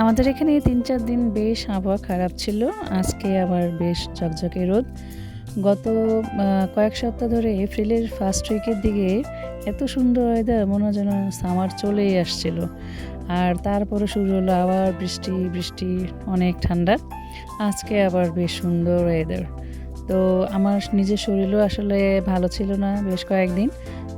আমাদের এখানে তিন চার দিন বেশ আবহাওয়া খারাপ ছিল। আজকে আবার বেশ ঝকঝকে রোদ। গত কয়েক সপ্তাহ ধরে এপ্রিলের ফার্স্ট উইকের দিকে এত সুন্দর ওয়েদার মনে যেন সামার চলেই আসছিল। আর তারপরে শুরু হলো আবার বৃষ্টি বৃষ্টি, অনেক ঠান্ডা। আজকে আবার বেশ সুন্দর ওয়েদার তো আমার নিজের শরীরও আসলে ভালো ছিল না বেশ কয়েকদিন।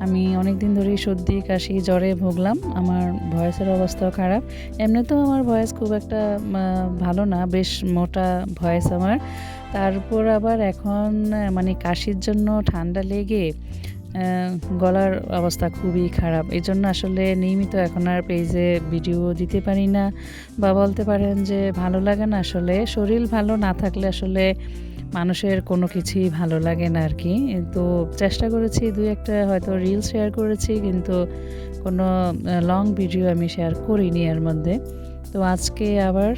আমি অনেক দিন ধরেই সর্দি, কাশি, জ্বরে ভুগলাম। আমার ভয়েসের অবস্থাও খারাপ। এমনিতেও আমার ভয়েস খুব একটা ভালো না, বেশ মোটা ভয়েস আমার। তারপর আবার এখন মানে কাশির জন্য ঠান্ডা লেগে গলার অবস্থা খুবই খারাপ। এই জন্য আসলে নিয়মিত এখন আর পেজে ভিডিও দিতে পারি না বা বলতে পারেন যে ভালো লাগে না। আসলে শরীর ভালো না থাকলে আসলে মানুষের কোনো কিছুই ভালো লাগে না আর কি। তো চেষ্টা করেছি, দুই একটা হয়তো রিল শেয়ার করেছি, কিন্তু কোনো লং ভিডিও আমি শেয়ার করিনি এর মধ্যে। তো আজকে আবার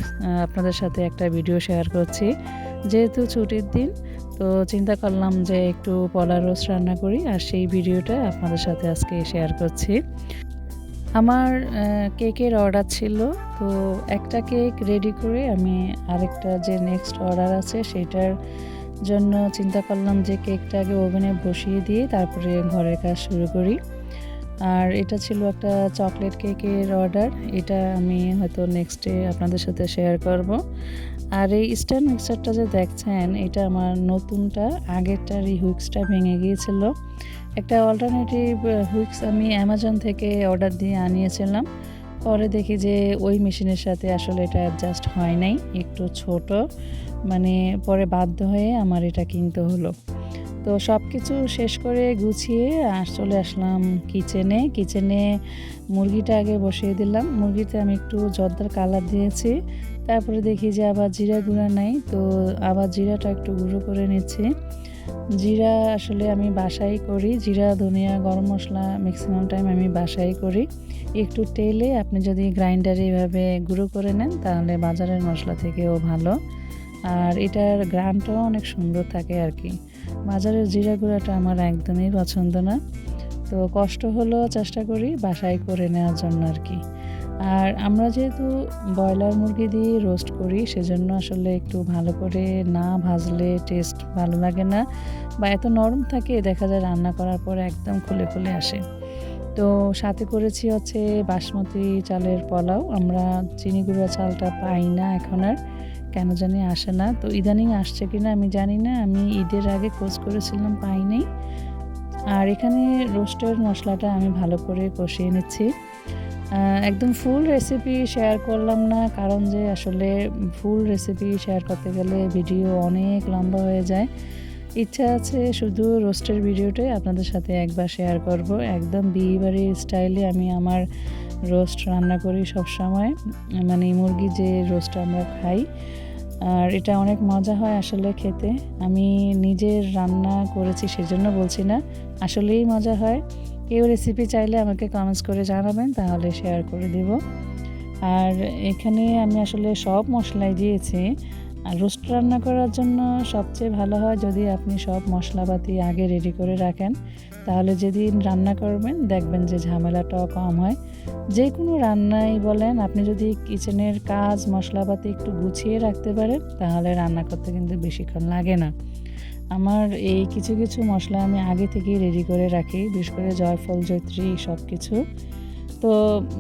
আপনাদের সাথে একটা ভিডিও শেয়ার করছি। যেহেতু ছুটির দিন, তো চিন্তা করলাম যে একটু পলা রোস্ট রান্না করি, আর সেই ভিডিওটা আপনাদের সাথে আজকে শেয়ার করছি। আমার কেকের অর্ডার ছিল। তো একটা কেক রেডি করে আমি আরেকটা যে নেক্সট অর্ডার আছে সেটার জন্য চিন্তা করলাম যে কেকটাকে ওভেনে বসিয়ে দিয়ে তারপরে ঘরের কাজ শুরু করি। আর এটা ছিল একটা চকলেট কেকের অর্ডার। এটা আমি হয়তো নেক্সট ডে আপনাদের সাথে শেয়ার করব। আর এই স্ট্যান্ড মিক্সারটা যে দেখছেন, এটা আমার নতুনটা আগেরটার এই হুইক্সটা ভেঙে গিয়েছিল। একটা অল্টারনেটিভ হুইক্স আমি অ্যামাজন থেকে অর্ডার দিয়ে আনিয়েছিলাম। পরে দেখি যে ওই মেশিনের সাথে আসলে এটা অ্যাডজাস্ট হয় নাই, একটু ছোট। মানে পরে বাধ্য হয়ে আমার এটা কিনতে হলো। তো সব কিছু শেষ করে গুছিয়ে আর চলে আসলাম কিচেনে কিচেনে মুরগিটা আগে বসিয়ে দিলাম। মুরগিতে আমি একটু জর্দার কালার দিয়েছি। তারপরে দেখি যে আবার জিরা গুঁড়া নাই, তো আবার জিরাটা একটু গুঁড়ো করে নিচ্ছি। জিরা আসলে আমি বাসাই করি। জিরা, ধনিয়া, গরম মশলা ম্যাক্সিমাম টাইম আমি বাসাই করি। একটু তেলে আপনি যদি গ্রাইন্ডারে এভাবে গুঁড়ো করে নেন, তাহলে বাজারের মশলা থেকেও ভালো। আর এটার গ্রানটাও অনেক সুন্দর থাকে আর কি। বাজারের জিরা গুঁড়াটা আমার একদমই পছন্দ না। তো কষ্ট হলো চেষ্টা করি বাসায় করে নেওয়ার জন্য আর কি। আর আমরা যেহেতু ব্রয়লার মুরগি দিয়ে রোস্ট করি, সেজন্য আসলে একটু ভালো করে না ভাজলে টেস্ট ভালো লাগে না বা এত নরম থাকে, দেখা যায় রান্না করার পর একদম খুলে খুলে আসে। তো সাথে করেছি হচ্ছে বাসমতি চালের পোলাও। আমরা চিনি গুঁড়া চালটা পাই না এখন আর। কেন জানি আসে না। তো ইদানিং আসছে কিনা আমি জানি না। আমি ঈদের আগে খোঁজ করেছিলাম পাই আর এখানে রোস্টের মশলাটা আমি ভালো করে কষিয়ে নিচ্ছি। একদম ফুল রেসিপি শেয়ার করলাম না, কারণ যে আসলে ফুল রেসিপি শেয়ার করতে গেলে ভিডিও অনেক লম্বা হয়ে যায়। ইচ্ছা আছে শুধু রোস্টের ভিডিওটাই আপনাদের সাথে একবার শেয়ার করব। একদম বিয়েবাড়ির স্টাইলে আমি আমার রোস্ট রান্না করি সব সময় মানে মুরগি যে রোস্ট আমরা খাই আর এটা অনেক মজা হয় আসলে খেতে। আমি নিজের রান্না করেছি সেজন্য বলছি না, আসলেই মজা হয়। কেউ রেসিপি চাইলে আমাকে কমেন্টস করে জানাবেন, তাহলে শেয়ার করে দিব। আর এখানে আমি আসলে সব মশলাই দিয়েছি। আর রোস্ট রান্না করার জন্য সবচেয়ে ভালো হয় যদি আপনি সব মশলাপাতি আগে রেডি করে রাখেন। তাহলে যেদিন রান্না করবেন দেখবেন যে ঝামেলাটাও কম হয়। যে কোনো রান্নাই বলেন, আপনি যদি কিচেনের কাজ, মশলাপাতি একটু গুছিয়ে রাখতে পারেন, তাহলে রান্না করতে কিন্তু বেশিক্ষণ লাগে না। আমার এই কিছু কিছু মশলা আমি আগে থেকেই রেডি করে রাখি, বিশেষ করে জয়ফল জৈত্রী সব কিছু তো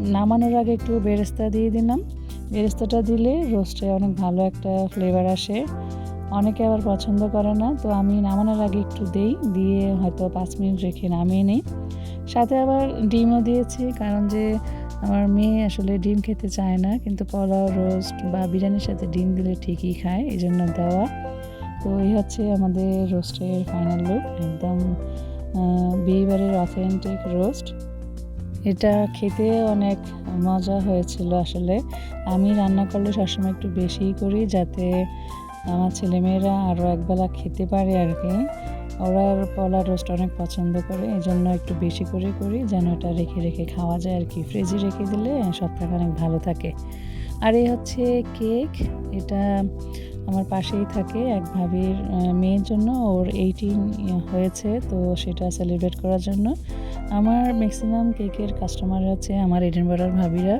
নামানোর আগে একটু বেরেস্তা দিয়ে দিলাম। বেরেস্তাটা দিলে রোস্টে অনেক ভালো একটা ফ্লেভার আসে। অনেকে আবার পছন্দ করে না, তো আমি নামানোর আগে একটু দেই, দিয়ে হয়তো পাঁচ মিনিট রেখে নামিয়ে নিই। সাথে আবার ডিমও দিয়েছি, কারণ যে আমার মেয়ে আসলে ডিম খেতে চায় না, কিন্তু পোলাও, রোস্ট বা বিরিয়ানির সাথে ডিম দিলে ঠিকই খায় এই জন্য দেওয়া। তো এই হচ্ছে আমাদের রোস্টের ফাইনাল লুক একদম বিয়েবাড়ির অথেন্টিক রোস্ট এটা খেতে অনেক মজা হয়েছিল আসলে। আমি রান্না করলে সবসময় একটু বেশিই করি যাতে আমার ছেলেমেয়েরা আরও একবেলা খেতে পারে আর কি। ওরা পলা রোস্ট অনেক পছন্দ করে এই জন্য একটু বেশি করে করি যেন এটা রেখে রেখে খাওয়া যায় আর কি। ফ্রিজে রেখে দিলে সপ্তাহে অনেক ভালো থাকে। আর এই হচ্ছে কেক। এটা আমার পাশেই থাকে এক ভাবির মেয়ের জন্য। ওর এইটিন হয়েছে, তো সেটা সেলিব্রেট করার জন্য। আমার ম্যাক্সিমাম কেকের কাস্টমার হচ্ছে আমার এডেন এডেনবারার ভাবিরা।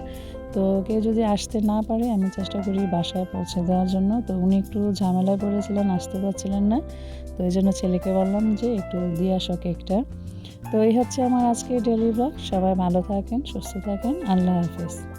তো কেউ যদি আসতে না পারে, আমি চেষ্টা করি বাসায় পৌঁছে দেওয়ার জন্য। তো উনি একটু ঝামেলায় পড়েছিলেন, আসতে পারছিলেন না। তো এই জন্য ছেলেকে বললাম যে, একটু দিয়ে আসো কেকটা। তো এই হচ্ছে আমার আজকে ডেলি ব্লগ সবাই ভালো থাকেন, সুস্থ থাকেন। আল্লাহ হাফেজ।